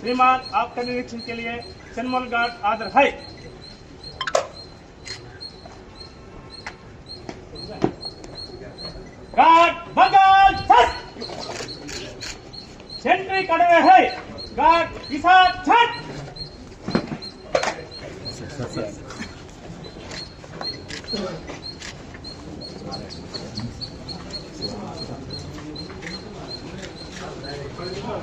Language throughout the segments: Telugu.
श्रीमान आपका निरीक्षण के लिए चनमल गार्ड आदर है। गार्ड बगल सेंट्री कड़वे है। गार्ड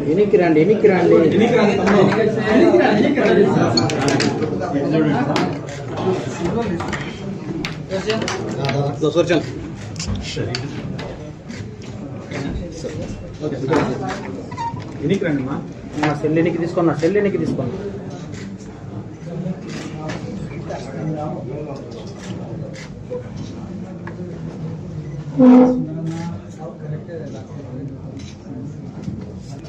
వెనక్కి రండి వెనక్కి రండి సెల్ ఎనికి తీసుకున్నా సెల్ ఎనికి తీసుకున్నా కెమెరా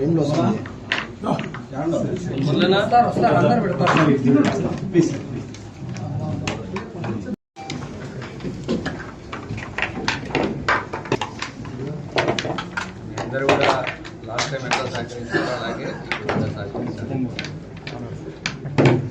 ఫ్రేమ్లో వస్తుంది అందరూ కూడా లాస్ట్ టైం ఎట్లా సహకరించారో అలాగే ఇప్పుడు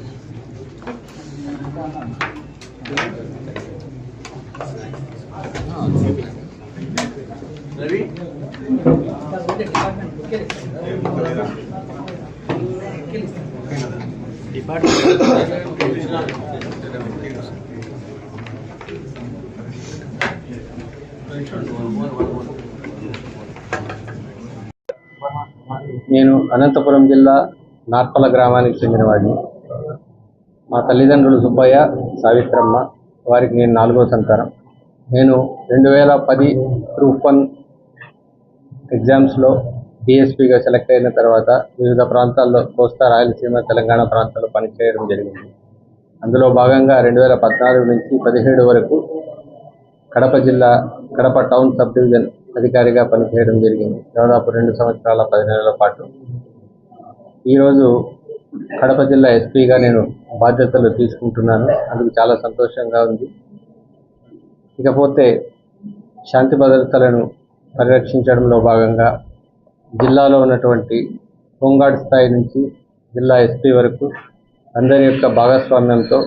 నేను అనంతపురం జిల్లా నార్పల గ్రామానికి చెందినవాడిని. మా తల్లిదండ్రులు సుబ్బయ్య సావిత్రమ్మ వారికి నేను నాలుగో సంతానం. నేను రెండు వేల పది గ్రూప్ వన్ ఎగ్జామ్స్లో డిఎస్పిగా సెలెక్ట్ అయిన తర్వాత వివిధ ప్రాంతాల్లో కోస్తా రాయలసీమ తెలంగాణ ప్రాంతాల్లో పనిచేయడం జరిగింది. అందులో భాగంగా రెండు వేల పద్నాలుగు నుంచి పదిహేడు వరకు కడప జిల్లా కడప టౌన్ సబ్ డివిజన్ అధికారిగా పనిచేయడం జరిగింది. దాదాపు రెండు సంవత్సరాల పది నెలల పాటు ఈరోజు కడప జిల్లా ఎస్పీగా నేను బాధ్యతలు తీసుకుంటున్నాను. అందుకు చాలా సంతోషంగా ఉంది. ఇకపోతే శాంతి భద్రతలను పరిరక్షించడంలో భాగంగా జిల్లాలో ఉన్నటువంటి హోంగార్డ్ స్థాయి నుంచి జిల్లా ఎస్పీ వరకు అందరి యొక్క భాగస్వామ్యంతో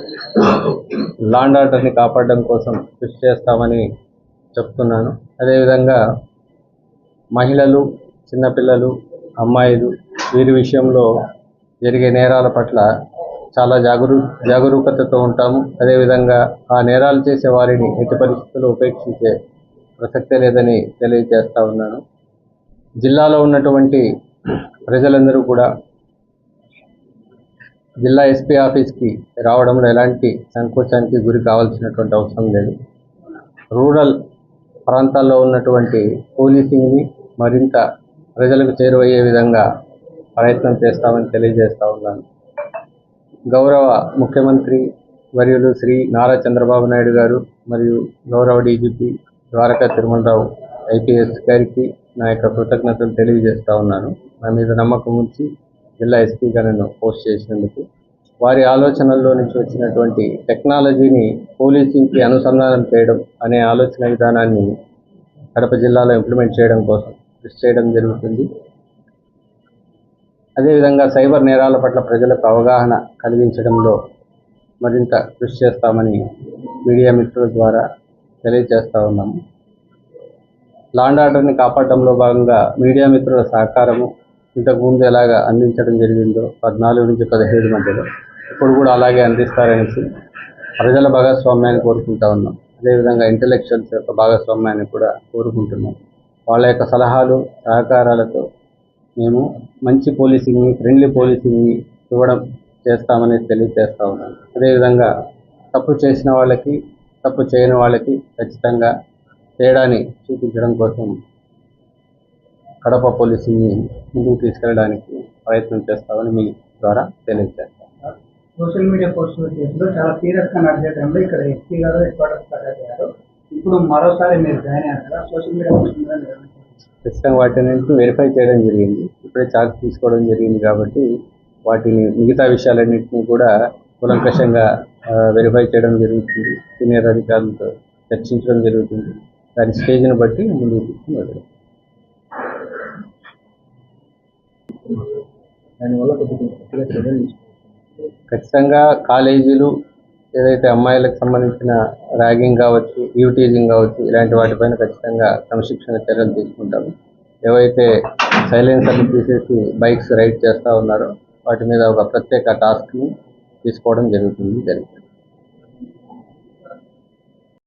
లాండ్ ఆర్డర్ని కాపాడడం కోసం కృషి చేస్తామని చెప్తున్నాను. అదేవిధంగా మహిళలు చిన్నపిల్లలు అమ్మాయిలు వీరి విషయంలో జరిగే నేరాల పట్ల చాలా జాగరూ జాగరూకతతో ఉంటాము. అదేవిధంగా ఆ నేరాలు చేసే వారిని ఎట్టి పరిస్థితుల్లో ఉపేక్షించే ప్రసక్తే లేదని తెలియజేస్తా ఉన్నాను. జిల్లాలో ఉన్నటువంటి ప్రజలందరూ కూడా జిల్లా ఎస్పీ ఆఫీస్కి రావడంలో ఎలాంటి సంకోచానికి గురి కావాల్సినటువంటి అవసరం లేదు. రూరల్ ప్రాంతాల్లో ఉన్నటువంటి పోలీసింగ్ని మరింత ప్రజలకు చేరువయ్యే విధంగా ప్రయత్నం చేస్తామని తెలియజేస్తా ఉన్నాను. గౌరవ ముఖ్యమంత్రి వర్యులు శ్రీ నారా చంద్రబాబు నాయుడు గారు మరియు గౌరవ డీజీపీ ద్వారకా తిరుమలరావు ఐపీఎస్ గారికి నా యొక్క కృతజ్ఞతలు తెలియజేస్తా ఉన్నాను. నా మీద నమ్మకం ఉంచి జిల్లా ఎస్పీగా నన్ను పోస్ట్ చేసినందుకు. వారి ఆలోచనల్లో నుంచి వచ్చినటువంటి టెక్నాలజీని పోలీసింగ్కి అనుసంధానం చేయడం అనే ఆలోచన విధానాన్ని కడప జిల్లాలో ఇంప్లిమెంట్ చేయడం కోసం కృషి చేయడం జరుగుతుంది. అదేవిధంగా సైబర్ నేరాల పట్ల ప్రజలకు అవగాహన కలిగించడంలో మరింత కృషి చేస్తామని మీడియా మిత్రుల ద్వారా తెలియజేస్తూ ఉన్నాము లాండ్ ఆర్డర్ని కాపాడడంలో భాగంగా మీడియా మిత్రుల సహకారము ఇంతకుముందు ఎలాగ అందించడం జరిగిందో పద్నాలుగు నుంచి పదిహేడు మధ్యలో ఇప్పుడు కూడా అలాగే అందిస్తారనేసి ప్రజల భాగస్వామ్యాన్ని కోరుకుంటా ఉన్నాం. అదేవిధంగా ఇంటలెక్చువల్స్ యొక్క భాగస్వామ్యాన్ని కూడా కోరుకుంటున్నాం. వాళ్ళ యొక్క సలహాలు సహకారాలతో మేము మంచి పోలీసింగ్ని ఫ్రెండ్లీ పోలీసింగ్ని ఇవ్వడం చేస్తామని తెలియజేస్తా ఉన్నాను. అదేవిధంగా తప్పు చేసిన వాళ్ళకి తప్పు చేయని వాళ్ళకి ఖచ్చితంగా తేడాని చూపించడం కోసం కడప పోలీసింగ్ని ముందుకు తీసుకెళ్ళడానికి ప్రయత్నం చేస్తామని మీ ద్వారా తెలియజేస్తాం సోషల్ మీడియా పోస్టుల కేసులో చాలా సీరియస్గా నడిచే టైంలో ఇక్కడ ఎస్పీ గారు హెడ్ క్వార్టర్స్ ఇప్పుడు మరోసారి మీరు జాయిన్ అయ్యారు సోషల్ మీడియా పోస్టుల మీద ఖచ్చితంగా వాటిని వెరిఫై చేయడం జరిగింది. ఇప్పుడే ఛార్జ్ తీసుకోవడం జరిగింది కాబట్టి వాటిని మిగతా విషయాలన్నింటినీ కూడా కులంకషంగా వెరిఫై చేయడం జరుగుతుంది. సీనియర్ అధికారులతో చర్చించడం జరుగుతుంది. దాని స్టేజ్ని బట్టి ముందుకు తీసుకుని వెళ్ళడం. దానివల్ల. ఖచ్చితంగా కాలేజీలు ఏదైతే అమ్మాయిలకు సంబంధించిన ర్యాగింగ్ కావచ్చు యూటీజింగ్ కావచ్చు ఇలాంటి వాటిపైన ఖచ్చితంగా క్రమశిక్షణ చర్యలు తీసుకుంటాము ఏవైతే సైలెన్సర్లు తీసేసి బైక్స్ రైడ్ చేస్తూ ఉన్నారో వాటి మీద ఒక ప్రత్యేక టాస్క్ని తీసుకోవడం జరుగుతుంది జరిగింది